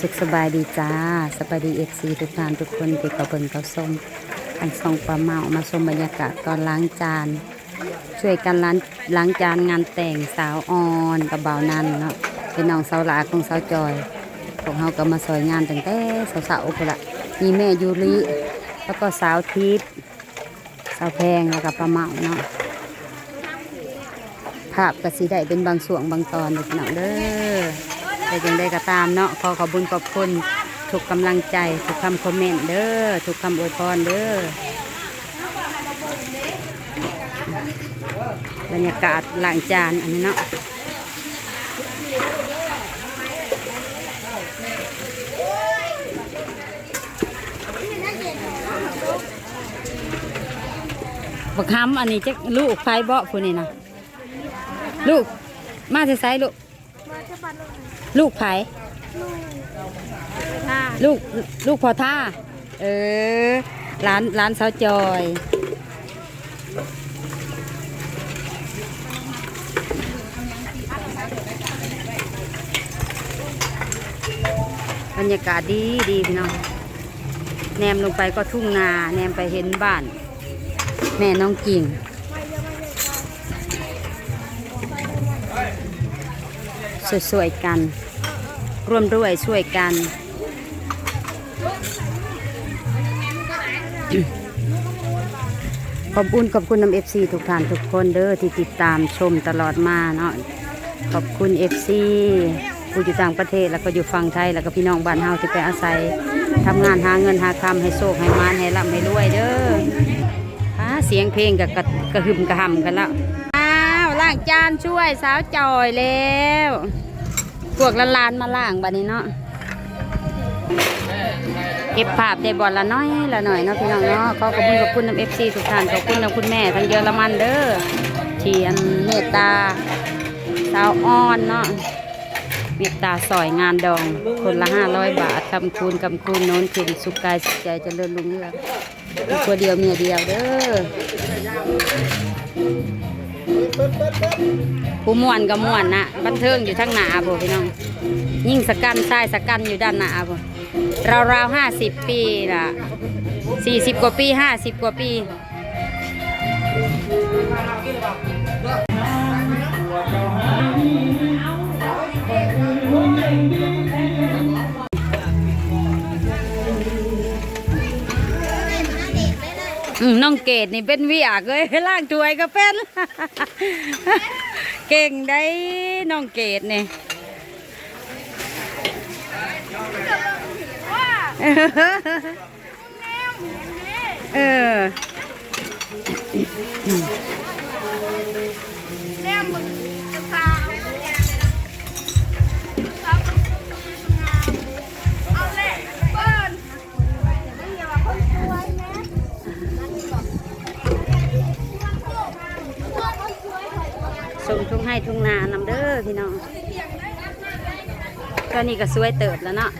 สุขสบายดีจ้า สบายดีเอฟซีทุกท่านทุกคนที่เขาเบิ่งเขาชมอันส่องปลาเมามาชมบรรยากาศตอนล้างจาน ช่วยกันล้างล้างจานงานแต่งสาวออนกับบ่าวนันเนาะเป็นน้องสาวหลาของสาวจอยพวกเขาก็มาสอยงานตั้งแต่สาวๆพุ่นละมีแม่ยูริแล้วก็สาวทิพย์สาวแพงแล้วก็ปลาเมาเนาะาพกสีได้เป็นบางส่วนบางตอนเด็กเนาะเด้อแต่ยังได้ก็ตามเนาะขอขอบคุญขอบคุณทุกกำลังใจทุกคำคอมเมนต์เด้อทุกคำอวยพรเด้อบรรยากาศหล้างจานอันนี้เนาะบักคำอันนี้จะลูกไฟเบาะผู้นี่นะ ลูก มาจะไซลูกลูกไผค่ะลูกลูกพอท่า เออร้านร้านสาวจอย บรรยากาศดีดีพี่น้องแนมลงไปก็ทุ่งนา แนมไปเห็นบ้าน แม่น้องกิ่ง สวยๆกัน ร่วมด้วยช่วยกัน ขอบคุณขอบคุณน้ำเอฟซีทุกท่านทุกคนเด้อที่ติดตามชมตลอดมาเนาะขอบคุณเอฟซีผู้อยู่ต่างประเทศแล้วก็อยู่ฝั่งไทย แล้วก็พี่น้องบ้านเฮาที่ไปอาศัยทำงานหาเงินหาคำให้โชคให้มานให้ร่ำให้รวยเด้ออ่าเสียงเพลงกับกระหึมกระหำกันแล้วางจานช่วยสาวจอยแล้วพวกละลานมาล่างบัดนี้เนาะเก็บภาพได้บอลละน้อยละหน่อยเนาะพี่น้องเนาะขอขอบคุณขอบคุณน้ำเอฟซีทุกท่านขอบคุณน้ำคุณแม่ทั้งเยอรมันเด้อที่อันเมตตาสาวอ่อนเนาะเมตตาสอยงานดอง คนละห้าร้อยบาทคำคูณคำคูณโน้นคืนสุขกายสุขใจเจริญรุ่งเรืองลูกตัวเดียวเมียเดียวเด้อ ผู้ม่วนกับม่วนนะบันเทิงอยู่ทั้งหนาบ่พี่น้อง ยิ่งสกันใต้สกันอยู่ด้านหน้าบ่ราวราวห้าสิบปีละสี่สิบกว่าปีห้าสิบกว่าปี น้องเกดนี่เป็นวิยกเลยล่างถวยก็เป็น เก่งได้น้องเกดนี่เออ ส่งทุ่งให้ทุ่งนานำเด้อพี่น้องก็นี่ก็สวยเติบแล้วเนาะ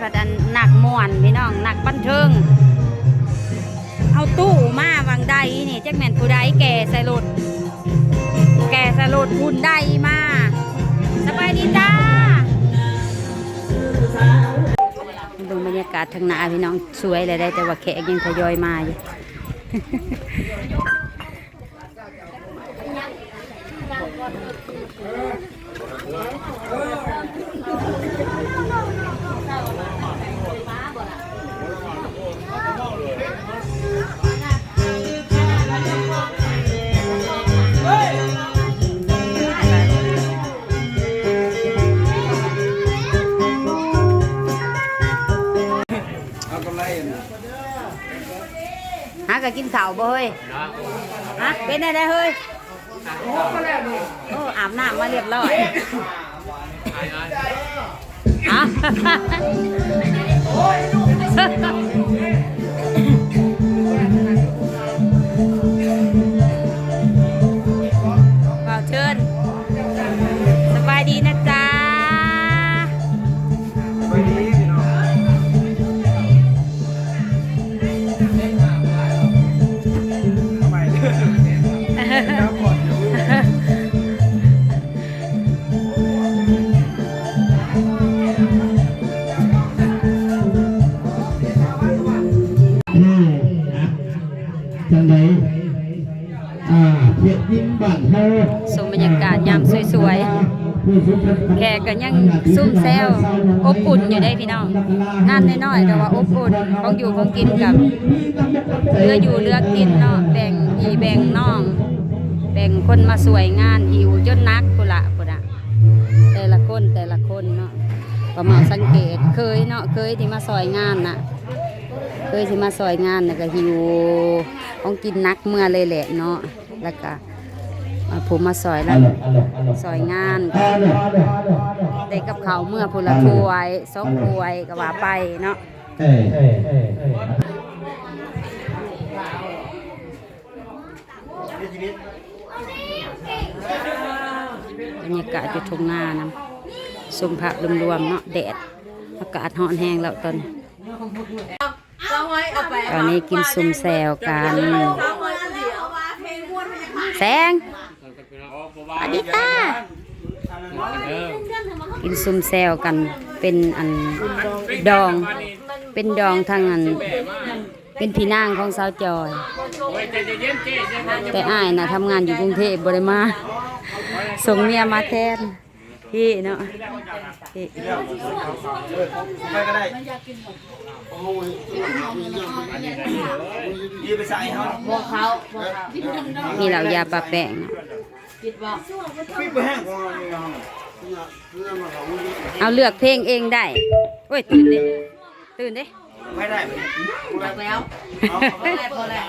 ผู้ได้ผัดอันหนักม่วนพี่น้องหนักบันเทิง เอาตู้มาวังใดนี่แจ็คแมนผู้ใดแก่ใส่รถแก่ใส่รถหุ่นใดมาสบายดีจ้าดูบรรยากาศทางนาพี่น้องสวยเลยได้แต่ว่าแขกยังทยอยมาอยู่เกำไรนะากะกินข้าบ่เฮ้ยฮะเป็นได้เฮ้ยโอ้อาบน้ำมาเรียบร้อยฮะ จังไดอ่าเพียรยิ้มบ้านเฮาชมบรรยากาศยามสวยๆ แขกก็ยังซุ่มแซวอบอุ่นอยู่ได้พี่น้องงานน้อยๆแต่ว่าอบอุ่นของอยู่ของกินกับเรืออยู่เรือกินเนาะแบ่งอีแบ่งน้อง แบ่งคนมาสวยงานหิวจนนักพุนละพุนละแต่ละคนแต่ละคนเนาะก็มาสังเกตเคยเนาะเคยที่มาซอยงานน่ะ เคยที่มาซอยงานน่ะก็หิวของกินนักเมื่อเลยแหละเนาะแล้วก็อ่าผมมาซอยแล้วซอยงานได้กับเขาวเมื่อพนละถ้วยสองถ้วยก็ว่าไปเนาะเอ้ยเอ้ยเอ้ยเอ้ยบรรยากาศอยู่ทุ่งนานะสมภาพรวมๆเนาะแดดอากาศร้อนแห้งแล้วตอน นี้ตอนนี้กินซุมแซวกัน แสงสวัสดีค่ะกินซุมแซวกันเป็นอันดอง เป็นดองทางอัน เป็นพี่นางของสาวจอย แต่อ้ายน่ะทำงานอยู่กรุงเทพบริมา ส่งเมียมาแทนพี่เนาะพี่ ยืมไปใส่เขามีเหล่ายาปลาแป้งเนาะปิ้งไปแห้งก่อนเอาเลือกเพลงเองได้โอ้ยตื่นดิตื่นดิไม่ได้แล้วเอาไปพอแล้ว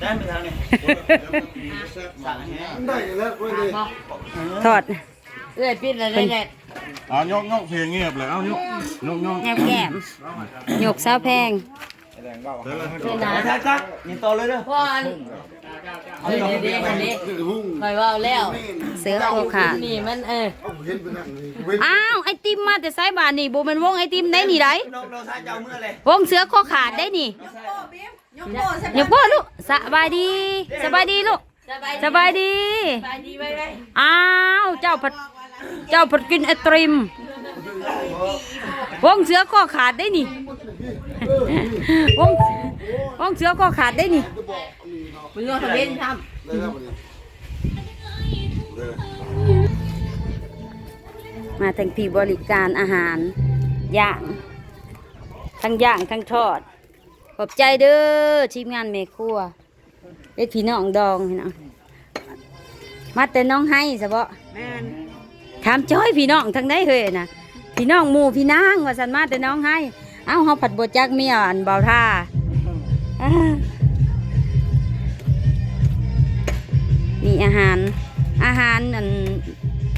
ได้ไปทางนี้สั่งแห้งได้แล้วก็ได้ถอดเอ้ยปิดอะไร เนี่ยเอายกยกเพลงเงียบเลยเอายกยกยกแนวแก้มหยกสาวแพงไปทางจักยิงต่อเลยเด้อพ่ออันนี่นี่นี่อันนี้คอยว่าแล้ว เสือโคขาดนี่มันเอออ้าวไอติมมาแต่ไซบานนี่โบแมันวงไอติมได้นี่ไรน้องน้องชายเจ้าเมื่อเลยวงเสือโคขาดได้นี่อย่าพ่อลูกสบายดีสบายดีลูกสบายดีไปดีไปไปอ้าวเจ้าผัด เจ้าผัดกินไอตริมวงเสือข้อขาดได้นี่วงวงเสือข้อขาดได้นี่มึงเอาทะเบียนทมาทั้งที่บริการอาหารย่างทั้งย่างทั้งทอด ขอบใจเด้อทีมงานเมครัวเด็กพี่น้องดองพี่น้องมาแต่น้องให้สะบ่ ถามจ้อยพี่น้องทั้งได้เคยนะพี่น้องหมู่พี่นางว่าสันมาแต่น้องให้ เอ้าเฮาผัดบดจักเมียอันเบาท่าอมีอาหาร อาหารอัน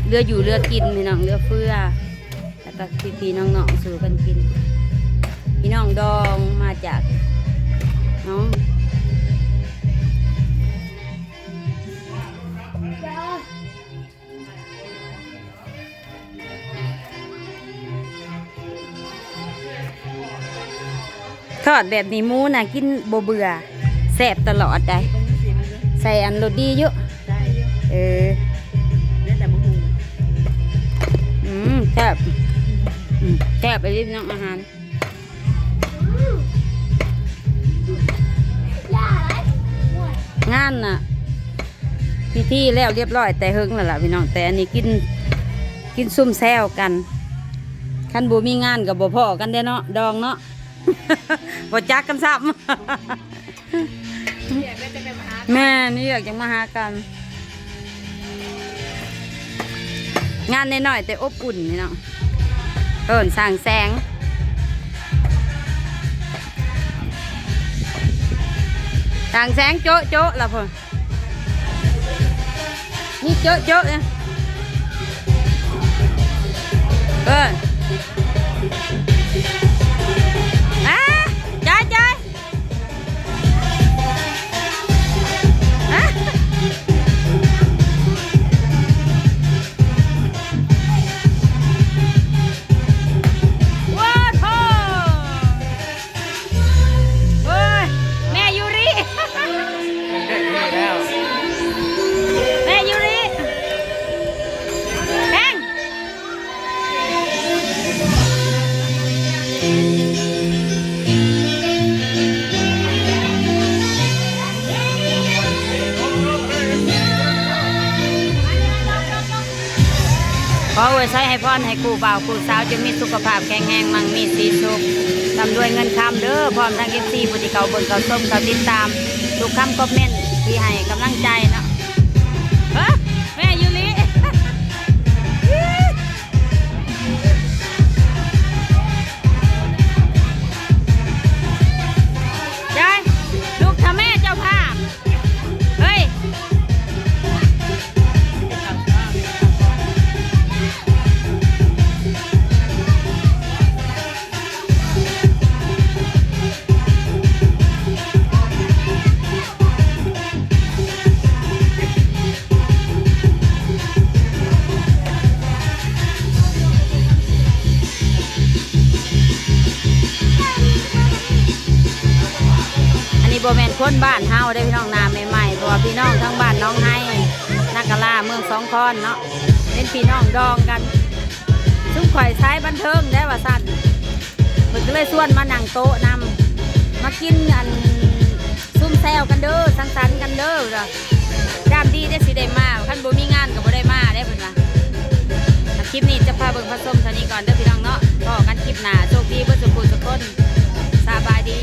เรืออยู่เรือกินพี่น้องเรือเฟือแล้วก็พี่พี่น้องๆสู่กันกิน พี่น้องดองมาจากน้อง ทอดแบบนี้หมูน่ะกินโบเบื่อแสบตลอดได้ใส่อันโรดีเยอะเอออืมแซ่บแซ่บไปรีบน้องอาหารงานน่ะพิธีแล้วเรียบร้อยแต่เฮิงแล้วล่ะพี่น้องแต่อันนี้กินกินซุ่มแซวกันคันบูมีงานกับบ่พ่อกันเด้เนาะดองเนาะ บ่จักกันซ้ำแม่นี่อยากจะมาหากัน งานน้อยๆแต่อบอุ่นพี่เน้องเอินสร้างแสงต่างแสงโจ๊ะโจ๊ะละพ่อนี่โจ๊ะโจ๊ะเนี่ยเอออ่ ยใช้ให้พรให้กูบ่าวกูสาวจะมีสุขภาพแข็งแรงมั่งมีสีสุขทำด้วยเงินคำเด้อพร้อมทั้งเอฟซีบุตรเก่าเบิ่งเกาส้มเกาติดตามทุกคำคอมเมนต์ที่ให้กำลังใจเนาะ คนบ้านเฮาได้พี่น้องนาใหม่ๆเพราะว่าพี่น้องทั้งบ้านน้องไห้นักกะลาเมืองสองคอนเนาะเป็นพี่น้องดองกันซุ้มข่อยใช้บันเทิงได้ว่าสั้นเพิ่นก็เลยส่วนมานั่งโต๊ะนำมากินอันซุ่มแซวกันเด้อสังสรรค์กันเด้อจ้ะยามดีได้สิได้มาคันบ่มีงานก็บ่ได้มาได้เพิ่นว่าอะคลิปนี้จะพาเบิ่งผสมเท่านี้ก่อนเด้อพี่น้องเนาะพอกันคลิปหน้าโชคดีเบิ่สุขุสุกคนสบายดี